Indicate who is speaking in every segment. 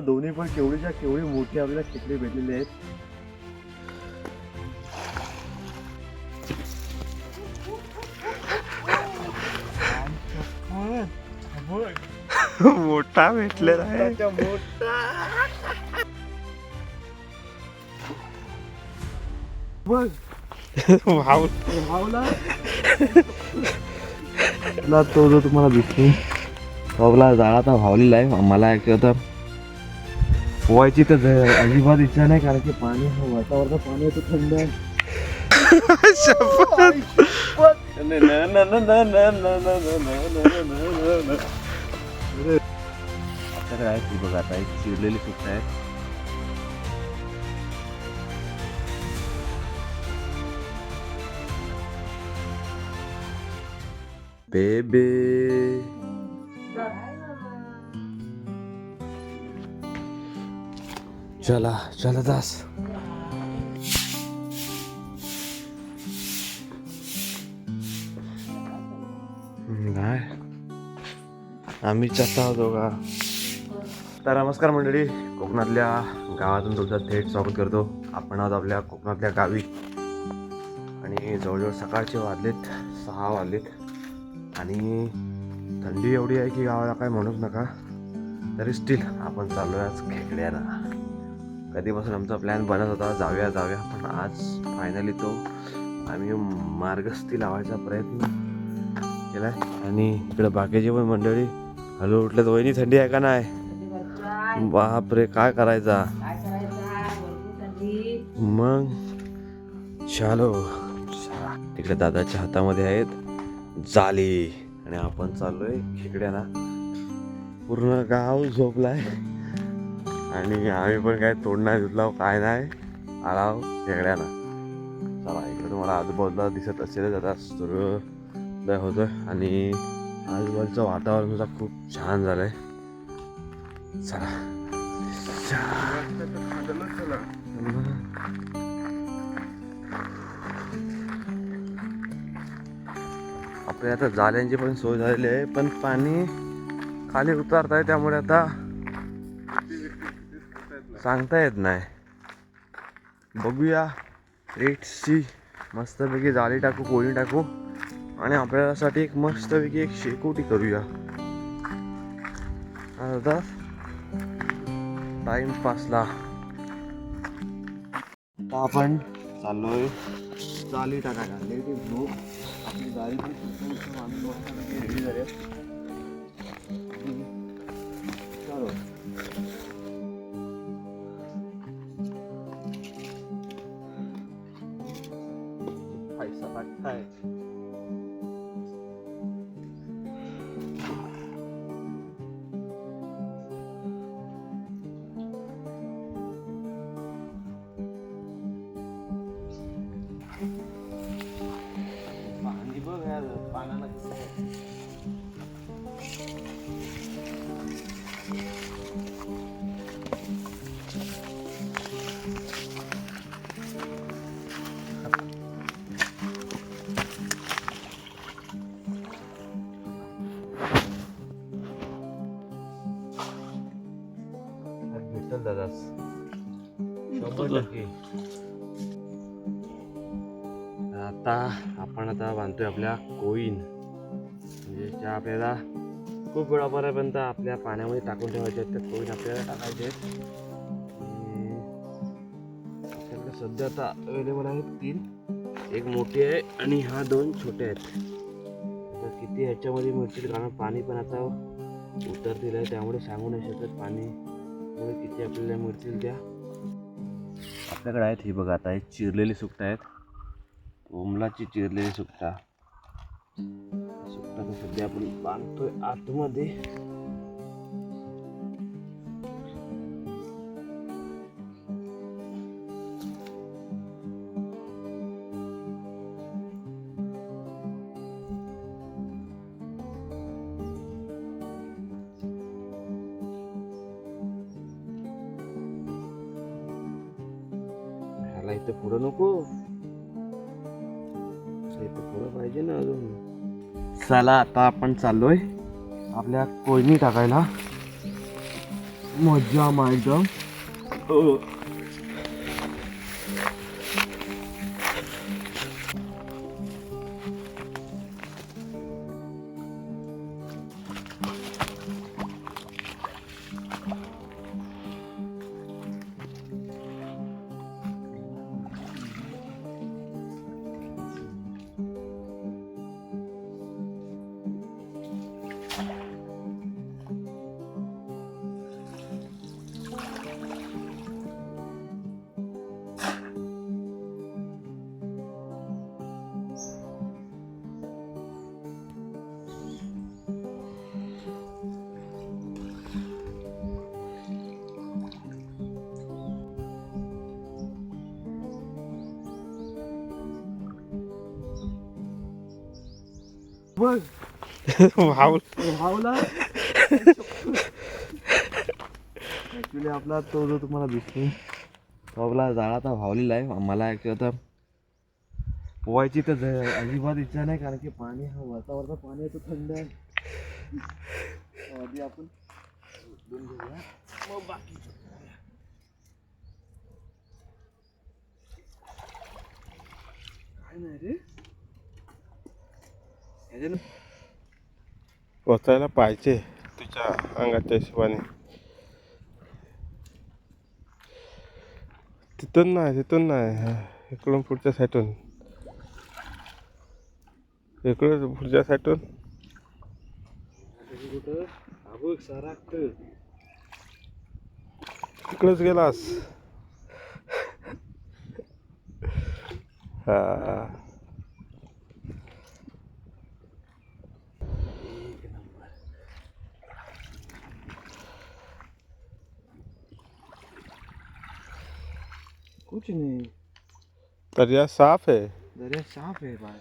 Speaker 1: दोन्ही पण केवढीच्या केवढी मोठी आपल्याला खेकडे भेटलेले आहेत.
Speaker 2: मोठा भेटलेला आहे.
Speaker 1: बघ.
Speaker 2: भाऊ
Speaker 1: तुला तो जो तुम्हाला दिसतो भाऊला जाळाचा भावलेला आहे. मला ऍक्च्युली आता पोवायची तर ज- अजिबात इच्छा नाही कारण की पाणी हा वातावरण पाणी आहे तो थंड आहे. आपल्याकडे आहे ती बघा आता एक चिरलेली सुट्ट आहे बेबे चला चला दास काय आम्ही चाहता होतो का तर नमस्कार मंडळी कोकणातल्या गावातून तुमचं थेट स्वागत करतो. आपण आहोत आपल्या कोकणातल्या गावी. आणि जवळजवळ सकाळचे वाजलेत सहा वाजलेत. आणि थंडी एवढी आहे की गावाला काय म्हणूच नका. तरी स्टील आपण चाललो आज खेकड्याला. कधीपासून आमचा प्लॅन बनत होता जाऊया जाऊया. पण आज फायनली तो आम्ही मार्गस्थी लावायचा प्रयत्न केला आणि इकडे बाकीची पण मंडळी हॅलो उठल्यात वहिनी थंडी आहे का नाही? बापरे काय करायचा? मग? चालो. तिकडे दादाच्या हातामध्ये आहेत जाली. आणि आपण चाललोय खेकड्याला पूर्ण गाव झोपलाय. आणि आम्ही पण काय तोडणार धुतला काय नाही. आलाव खेकड्याला चला इकडे तुम्हाला आजूबाजूला दिसत असेलच आता सूर्योदय होतोय. आणि आजूबाजूचं वातावरण सुद्धा खूप छान झालंय. चला. आपल्या आता जाल्यांची पण सोय झालेली आहे पण पाणी खाली उतारत आहे त्यामुळे आता सांगता येत नाही. बघूया. रेटची मस्तपैकी जाळी टाकू कोळी टाकू. आणि आपल्यासाठी एक मस्तपैकी एक शेकोटी करूया. अर्धा टाइम पासला आपण चाललोय. जाळी टाकायला. लेडी झोप आपली जाळी रेडी झाली आता आपण आता बांधतोय आपल्या कोईन. म्हणजे ज्या आपल्याला खूप वेळापर्यंत आपल्या पाण्यामध्ये टाकून ठेवायचे आहेत त्या कोईन आपल्याला टाकायचे आहेत. आपल्याकडे सध्या आता अवेलेबल आहेत तीन. एक मोठी आहे आणि हा दोन छोटे आहेत. तर किती ह्याच्यामध्ये मिळतील? कारण पाणी पण आता उतरतील आहे त्यामुळे सांगू नाही शकत पाणीमुळे किती आपल्याला मिळतील त्या. आपल्याकडे आहेत ही बघा आता हे चिरलेली सुकट आहेत. ओमलाची चिरलेली सुकटा सुकटा सध्या आपण बांधतोय आतमध्ये. ह्याला इथं पुढं नको. थोडं पाहिजे ना अजून. चला आता आपण चाललोय आपल्या कोयनी टाकायला. मजा मा बघ.
Speaker 2: भाऊ.
Speaker 1: भावला ऍक्च्युली आपला तो जो तुम्हाला दिसतो. तो आपला जाळा आता भावलेला आहे. मला ऍक्च्युली आता पोवायची तर अजिबात इच्छा नाही कारण की पाणी हा वरचा वरचा पाणी आहे तो थंड आहे. आधी आपण मग करूया. काय नाही रे.
Speaker 2: पोचायला पाहिजे तुझ्या अंगाच्या हिशोबाने. तिथून नाही तिथून नाही. इकडून पुढच्या साईडून. इकडून पुढच्या
Speaker 1: सराक्त
Speaker 2: तिकडेच गेलास. हा.
Speaker 1: कुछ नहीं
Speaker 2: दरिया साफ है
Speaker 1: दरिया साफ है भाई.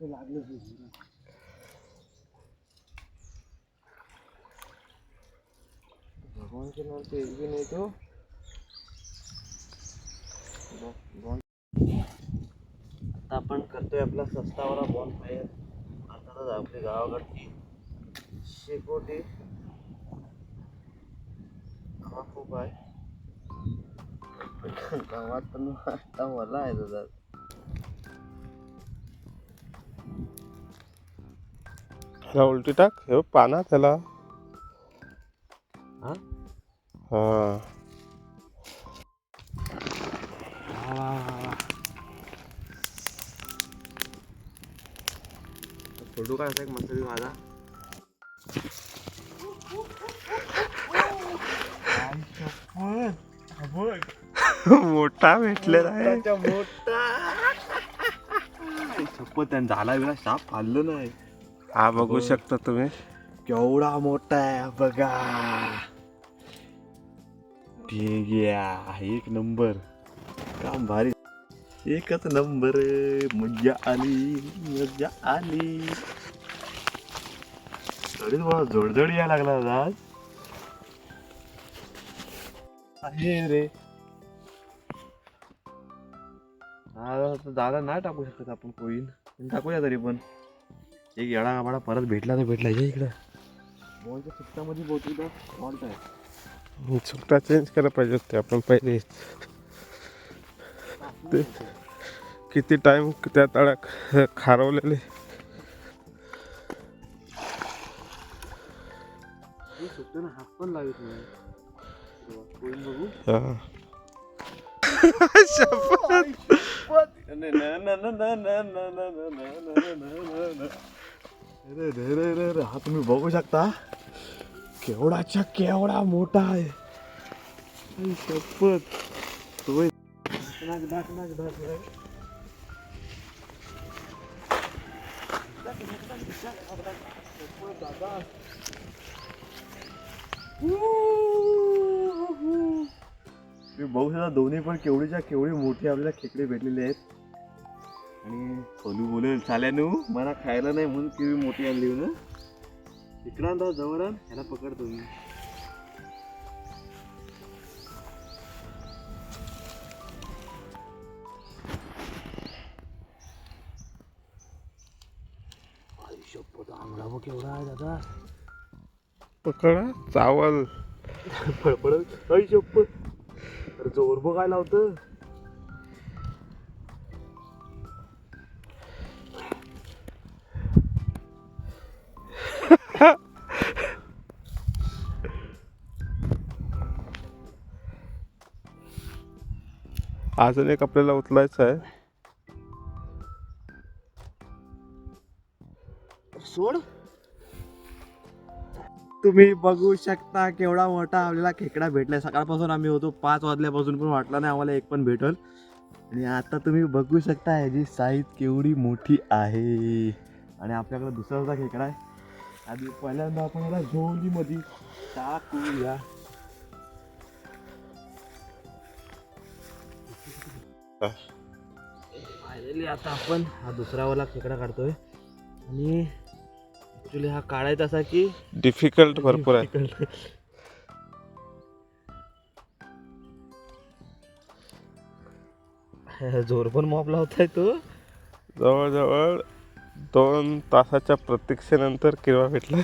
Speaker 1: ते तुझं. भगवान के नाम से एक भी नहीं तो बॉन आता आपण करतोय आपला सस्तावरा बॉन फायर अर्थातच आपली गावाकडची शेकोटी. हा खूप आहे. गावात पण आता मला आहे दादा
Speaker 2: ह्याला उलटी टाक. हे पाना त्याला.
Speaker 1: हा. फोटो काढायचा एक मस्त माझा
Speaker 2: मोठा भेटलेला आहे
Speaker 1: मोठा झाला बिला साप फाडलं नाही
Speaker 2: हा बघू शकता तुम्ही
Speaker 1: केवढा मोठा आहे बघा ठीक आहे एक नंबर काम भारी एकच नंबर मज्जा आली मज्जा आली तरीच मला जोडजोड यायला लागला आज। आहे रे। आता दादा नाही टाकू शकत आपण कोईन पण टाकूया तरी पण एक येडा गाबाडा परत भेटला तर भेटला या इकडं। बॉलच्या सुट्टामध्ये बहुतेकदा फॉल्ट आहे
Speaker 2: सुट्टा चेंज करायला पाहिजे होते आपण पहिले। ते किती टाइम त्या तळ्यात खारवलेले हा.
Speaker 1: अरे रे रे रे रे हा तुम्ही बघू शकता केवढाच्या केवढा मोठा आहे शपथ तुम्ही नाक नाक नाक बघू शकता दोन्ही पण केवढीच्या केवढी मोठी आपल्याला खेकडे भेटलेले आहेत. आणि खोलू बोलेल चाल्यानू मला खायला नाही म्हणून केवढी मोठी आणली ना इकडं जवळ आण ह्याला पकडतो मी केवढा आहे दादा.
Speaker 2: पकडा चावल.
Speaker 1: फळफळ आई शप्पथ. अरे जोर बघायला होतं.
Speaker 2: अजून एक आपल्याला उचलायचं आहे.
Speaker 1: तुम्ही बघू शकता केवढा मोठा आपल्याला खेकडा भेटलाय. सकाळपासून आम्ही होतो पाच वाजल्यापासून पण वाटला नाही आम्हाला एक पण भेटल. आणि आता तुम्ही बघू शकता ह्याची साईज केवढी मोठी आहे. आणि आपल्याकडे दुसरा खेकडा आहे. आधी पहिल्यांदा आपण याला झोलीमध्ये टाकूया. फायनली आता आपण हा दुसरावाला खेकडा काढतोय. आणि ऍक्च्युली हा काढायचा असा की
Speaker 2: डिफिकल्ट भरपूर आहे.
Speaker 1: जोर पण मॉप लावताय तो.
Speaker 2: जवळजवळ दोन तासाच्या प्रतीक्षेनंतर किरवा भेटला.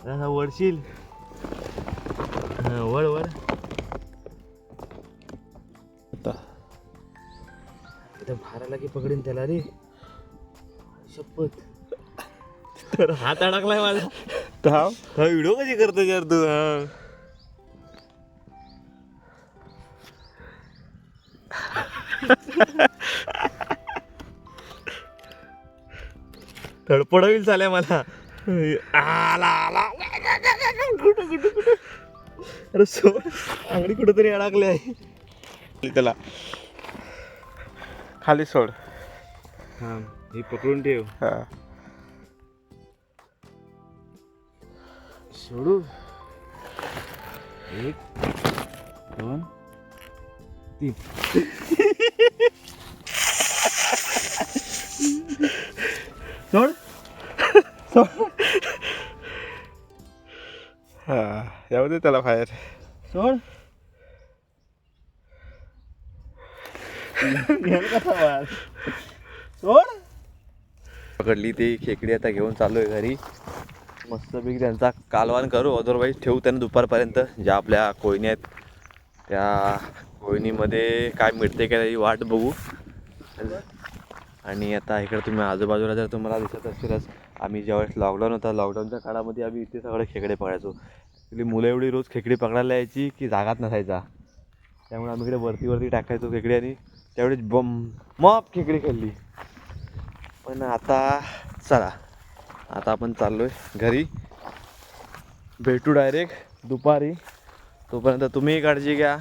Speaker 1: असा वडशील वड वड
Speaker 2: आता.
Speaker 1: इथं भाराला की पकडीन त्याला रे. शपथ. तर हात अडकलाय माझा.
Speaker 2: धाव
Speaker 1: हा व्हिडिओ कधी करतो यार तू? हा. धडपड होईल चाल्या मला. आला आला. कुठं कुठं कुठं अरे सोड आंगडी कुठंतरी अडकले आहे.
Speaker 2: त्याला. खाली सोड.
Speaker 1: हा हे पकडून ठेव.
Speaker 2: हा.
Speaker 1: सोडू. एक दोन तीन. सोड.
Speaker 2: हा जाऊ दे त्याला बाहेर.
Speaker 1: सोड. सोड. पकडली ती खेकडी आता घेऊन चाललोय घरी. मस्तपैकी त्यांचा कालवान करू. अदरवाईज ठेवू त्यांना दुपारपर्यंत. ज्या आपल्या कोयनी आहेत त्या कोयनीमध्ये काय मिळते काय नाही वाट बघू. आणि आता इकडे तुम्ही आजूबाजूला जर तुम्हाला दिसत असेलच आम्ही ज्यावेळेस लॉकडाऊन होता लॉकडाऊनच्या काळामध्ये आम्ही इथे सगळे खेकडे पकडायचो. ॲक्च्युली मुलं एवढी रोज खेकडी पकडायला यायची की जागात नसायचा. त्यामुळे आम्ही इकडे वरती वरती टाकायचो खेकडी आणि त्यावेळेस बम मॉप खेकडी खेळली. पण आता चला. आता आपण चाललो आहे घरी. भेटू डायरेक्ट दुपारी. तोपर्यंत तुम्ही काळजी घ्या.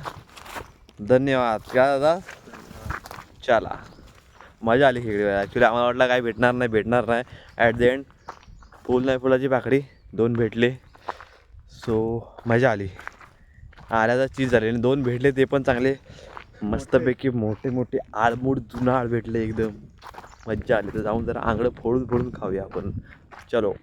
Speaker 1: धन्यवाद. का दादा? चला. मजा आली खेकडी ॲक्च्युली आम्हाला वाटलं काय भेटणार नाही भेटणार नाही. ॲट द एंड फुल नाही फुलाची पाकडी. दोन भेटले. सो मजा आली. आल्याचा चीज झाली. आणि दोन भेटले ते पण चांगले. मस्तपैकी मोठे मोठे आळमूड जुनाळ भेटले एकदम. मज्जा आली. तर जाऊन जरा आंगडं फोडून फोडून खाऊया आपण. चलो